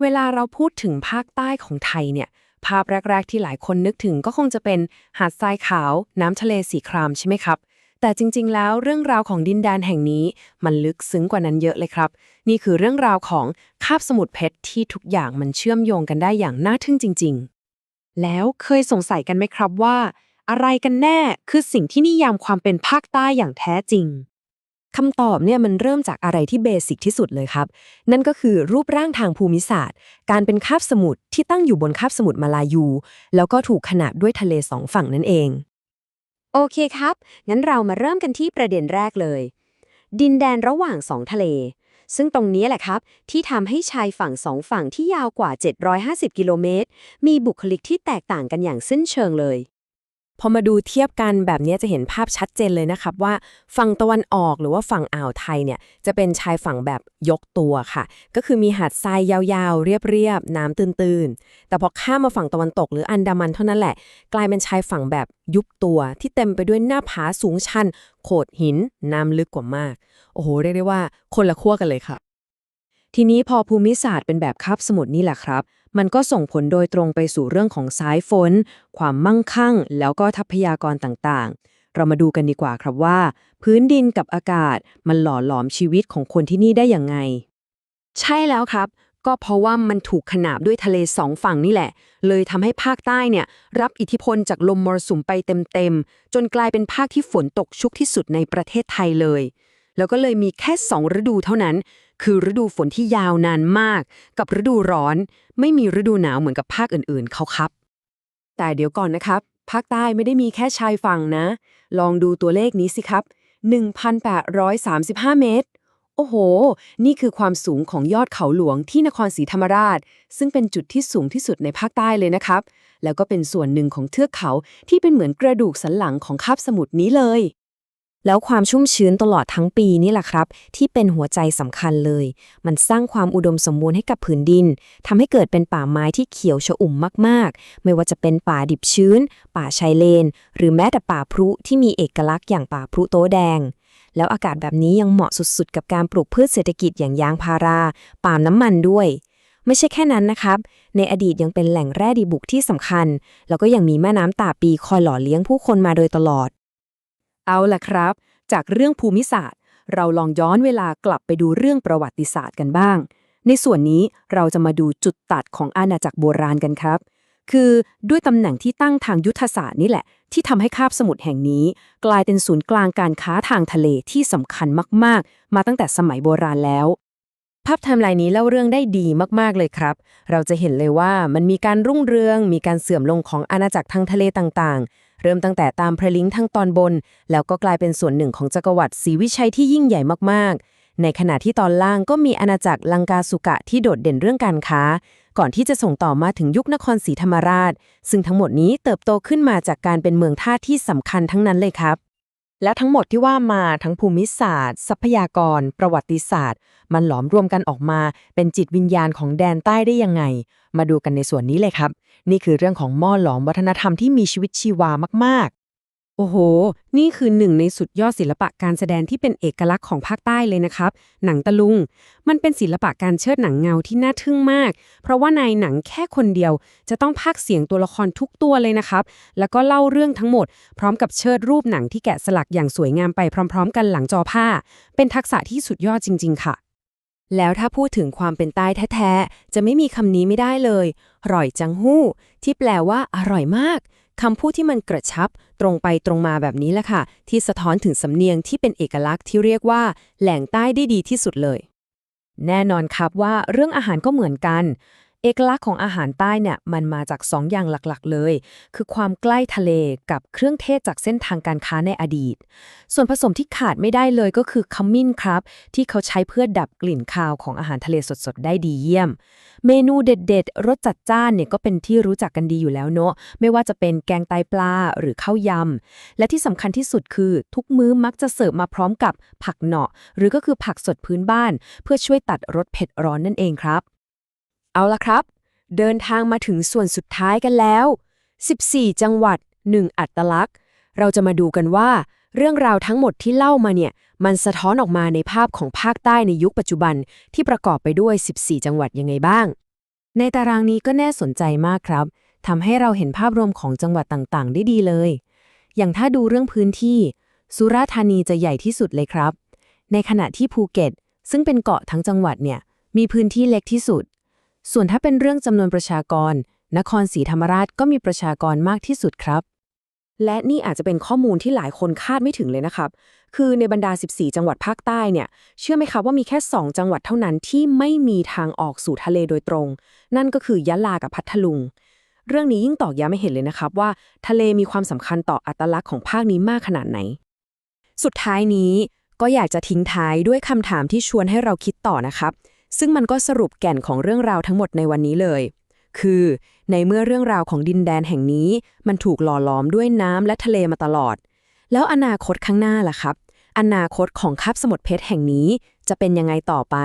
เวลาเราพูดถึงภาคใต้ของไทยเนี่ย ภาพแรก ๆ ที่หลายคนนึกถึงก็คงจะเป็นหาดทรายขาว น้ำทะเลสีครามใช่ไหมครับ แต่จริง ๆ แล้วเรื่องราวของดินแดนแห่งนี้ มันลึกซึ้งกว่านั้นเยอะเลยครับ นี่คือเรื่องราวของคาบสมุทรเพชรที่ทุกอย่างมันเชื่อมโยงกันได้อย่างน่าทึ่งจริง ๆ แล้วเคยสงสัยกันไหมครับว่า อะไรกันแน่คือสิ่งที่นิยามความเป็นภาคใต้อย่างแท้จริง คำตอบเนี่ยมันเริ่มจากอะไรที่เบสิกที่สุดเลยครับ นั่นก็คือรูปร่างทางภูมิศาสตร์ การเป็นคาบสมุทรที่ตั้งอยู่บนคาบสมุทรมาลายู แล้วก็ถูกขนาบด้วยทะเลสองฝั่งนั่นเอง โอเคครับ งั้นเรามาเริ่มกันที่ประเด็นแรกเลย ดินแดนระหว่างสองทะเล ซึ่งตรงนี้แหละครับ ที่ทำให้ชายฝั่งสองฝั่งที่ยาวกว่า 750 กิโลเมตร มีบุคลิกที่แตกต่างกันอย่างสิ้นเชิงเลย พอมาดูเทียบกันแบบนี้จะเห็นภาพชัดเจนเลยนะครับว่าฝั่งตะวันออกหรือว่าฝั่งอ่าวไทยเนี่ยจะเป็นชายฝั่งแบบยกตัวค่ะ ก็คือมีหาดทรายยาวๆ เรียบๆ น้ำตื้นๆ แต่พอข้ามมาฝั่งตะวันตกหรืออันดามันเท่านั้นแหละ กลายเป็นชายฝั่งแบบยุบตัวที่เต็มไปด้วยหน้าผาสูงชัน โขดหินน้ำลึกกว่ามาก โอ้โหเรียกได้ว่าคนละขั้วกันเลยค่ะทีนี้พอภูมิศาสตร์เป็นแบบคาบสมุทรนี่แหละครับ มันก็ส่งผลโดยตรงไปสู่เรื่องของสายฝน ความมั่งคั่ง แล้วก็ทรัพยากรต่างๆ เรามาดูกันดีกว่าครับว่า พื้นดินกับอากาศมันหล่อหลอมชีวิตของคนที่นี่ได้อย่างไง ใช่แล้วครับ ก็เพราะว่ามันถูกขนาบด้วยทะเลสองฝั่งนี่แหละ เลยทำให้ภาคใต้เนี่ย รับอิทธิพลจากลมมรสุมไปเต็มๆจนกลายเป็นภาคที่ฝนตกชุกที่สุดในประเทศไทยเลย แล้วก็เลยมีแค่สองฤดูเท่านั้น คือฤดูฝนที่ยาวนานมาก กับฤดูร้อน ไม่มีฤดูหนาวเหมือนกับภาคอื่นๆเขาครับ แต่เดี๋ยวก่อนนะครับ ภาคใต้ไม่ได้มีแค่ชายฝั่งนะ ลองดูตัวเลขนี้สิครับ 1,835 เมตร โอ้โห นี่คือความสูงของยอดเขาหลวงที่นครศรีธรรมราช ซึ่งเป็นจุดที่สูงที่สุดในภาคใต้เลยนะครับ แล้วก็เป็นส่วนหนึ่งของเทือกเขาที่เป็นเหมือนกระดูกสันหลังของคาบสมุทรนี้เลย แล้วความชุ่มชื้นตลอดทั้งปีนี่แหละครับ ที่เป็นหัวใจสำคัญเลย มันสร้างความอุดมสมบูรณ์ให้กับผืนดินทำให้เกิดเป็นป่าไม้ที่เขียวชอุ่มมากๆ ไม่ว่าจะเป็นป่าดิบชื้น ป่าชายเลน หรือแม้แต่ป่าพรุที่มีเอกลักษณ์อย่างป่าพรุโตแดงแล้วอากาศแบบนี้ยังเหมาะสุดๆ กับการปลูกพืชเศรษฐกิจอย่างยางพารา ปาล์มน้ำมันด้วย ไม่ใช่แค่นั้นนะครับ ในอดีตยังเป็นแหล่งแร่ดีบุกที่สำคัญ แล้วก็ยังมีแม่น้ำตาปีคอยหล่อเลี้ยงผู้คนมาโดยตลอด เอาล่ะครับ จากเรื่องภูมิศาสตร์ เราลองย้อนเวลากลับไปดูเรื่องประวัติศาสตร์กันบ้าง ในส่วนนี้เราจะมาดูจุดตัดของอาณาจักรโบราณกันครับ คือด้วยตำแหน่งที่ตั้งทางยุทธศาสตร์นี่แหละ ที่ทำให้คาบสมุทรแห่งนี้ กลายเป็นศูนย์กลางการค้าทางทะเลที่สำคัญมาก ๆ มาตั้งแต่สมัยโบราณแล้วภาพไทม์ไลน์นี้เล่าเรื่องได้ดีมาก ๆ เลยครับ เราจะเห็นเลยว่ามันมีการรุ่งเรือง มีการเสื่อมลงของอาณาจักรทางทะเลต่างๆ เริ่มตั้งแต่ตามพระลิงก์ทางตอนบน แล้วก็กลายเป็นส่วนหนึ่งของจักรวรรดิศรีวิชัยที่ยิ่งใหญ่มากๆ ในขณะที่ตอนล่างก็มีอาณาจักรลังกาสุกะที่โดดเด่นเรื่องการค้า ก่อนที่จะส่งต่อมาถึงยุคนครศรีธรรมราช ซึ่งทั้งหมดนี้เติบโตขึ้นมาจากการเป็นเมืองท่าที่สำคัญทั้งนั้นเลยครับและทั้งหมดที่ว่ามาทั้งภูมิศาสตร์ ทรัพยากร ประวัติศาสตร์ มันหลอมรวมกันออกมา เป็นจิตวิญญาณของแดนใต้ได้ยังไง มาดูกันในส่วนนี้เลยครับ นี่คือเรื่องของหม้อหลอมวัฒนธรรมที่มีชีวิตชีวามากๆ โอ้โห นี่คือหนึ่งในสุดยอดศิลปะการแสดงที่เป็นเอกลักษณ์ของภาคใต้เลยนะครับ หนังตะลุง มันเป็นศิลปะการเชิดหนังเงาที่น่าทึ่งมาก เพราะว่าในหนังแค่คนเดียว จะต้องพากเสียงตัวละครทุกตัวเลยนะครับ แล้วก็เล่าเรื่องทั้งหมด พร้อมกับเชิดรูปหนังที่แกะสลักอย่างสวยงามไปพร้อม ๆ กันหลังจอผ้า เป็นทักษะที่สุดยอดจริง ๆ ค่ะ แล้วถ้าพูดถึงความเป็นใต้แท้ๆ จะไม่มีคำนี้ไม่ได้เลยร่อยจังหู้ ที่แปลว่าอร่อยมาก คำพูดที่มันกระชับ ตรงไปตรงมาแบบนี้แหละค่ะ ที่สะท้อนถึงสำเนียงที่เป็นเอกลักษณ์ที่เรียกว่า แหล่งใต้ได้ดีที่สุดเลย แน่นอนครับว่าเรื่องอาหารก็เหมือนกัน เอกลักษณ์ของอาหารใต้เนี่ยมันมาจากสองอย่างหลักๆเลย คือความใกล้ทะเลกับเครื่องเทศจากเส้นทางการค้าในอดีต ส่วนผสมที่ขาดไม่ได้เลยก็คือขมิ้นครับ ที่เขาใช้เพื่อดับกลิ่นคาวของอาหารทะเลสดๆ ได้ดีเยี่ยม เมนูเด็ดๆรสจัดจ้านเนี่ยก็เป็นที่รู้จักกันดีอยู่แล้วเนอะไม่ว่าจะเป็นแกงไตปลาหรือข้าวยำและที่สำคัญที่สุดคือทุกมื้อมักจะเสิร์ฟมาพร้อมกับผักเหนาะหรือก็คือผักสดพื้นบ้าน เพื่อช่วยตัดรสเผ็ดร้อนนั่นเองครับ เอาละครับ เดินทางมาถึงส่วนสุดท้ายกันแล้ว 14 จังหวัด 1 อัตลักษณ์ เราจะมาดูกันว่า เรื่องราวทั้งหมดที่เล่ามาเนี่ย มันสะท้อนออกมาในภาพของภาคใต้ในยุคปัจจุบันที่ประกอบไปด้วย 14 จังหวัดยังไงบ้าง ในตารางนี้ก็แน่สนใจมากครับทำให้เราเห็นภาพรวมของจังหวัดต่างๆ ได้ดีเลย อย่างถ้าดูเรื่องพื้นที่ สุราษฎร์ธานีจะใหญ่ที่สุดเลยครับ ในขณะที่ภูเก็ต ซึ่งเป็นเกาะทั้งจังหวัดเนี่ย มีพื้นที่เล็กที่สุด ส่วนถ้าเป็นเรื่องจำนวนประชากร นครศรีธรรมราชก็มีประชากรมากที่สุดครับ และนี่อาจจะเป็นข้อมูลที่หลายคนคาดไม่ถึงเลยนะครับ คือในบรรดา 14 จังหวัดภาคใต้เนี่ย เชื่อไหมครับว่ามีแค่ 2 จังหวัดเท่านั้นที่ไม่มีทางออกสู่ทะเลโดยตรง นั่นก็คือยะลากับพัทลุง เรื่องนี้ยิ่งตอกย้ำให้เห็นเลยนะครับว่าทะเลมีความสำคัญต่ออัตลักษณ์ของภาคนี้มากขนาดไหน สุดท้ายนี้ก็อยากจะทิ้งท้ายด้วยคำถามที่ชวนให้เราคิดต่อนะครับ ซึ่งมันก็สรุปแก่นของเรื่องราวทั้งหมดในวันนี้เลย คือในเมื่อเรื่องราวของดินแดนแห่งนี้ มันถูกหล่อหลอมด้วยน้ำและทะเลมาตลอด แล้วอนาคตข้างหน้าล่ะครับ อนาคตของคาบสมุทรเพชรแห่งนี้จะเป็นยังไงต่อไป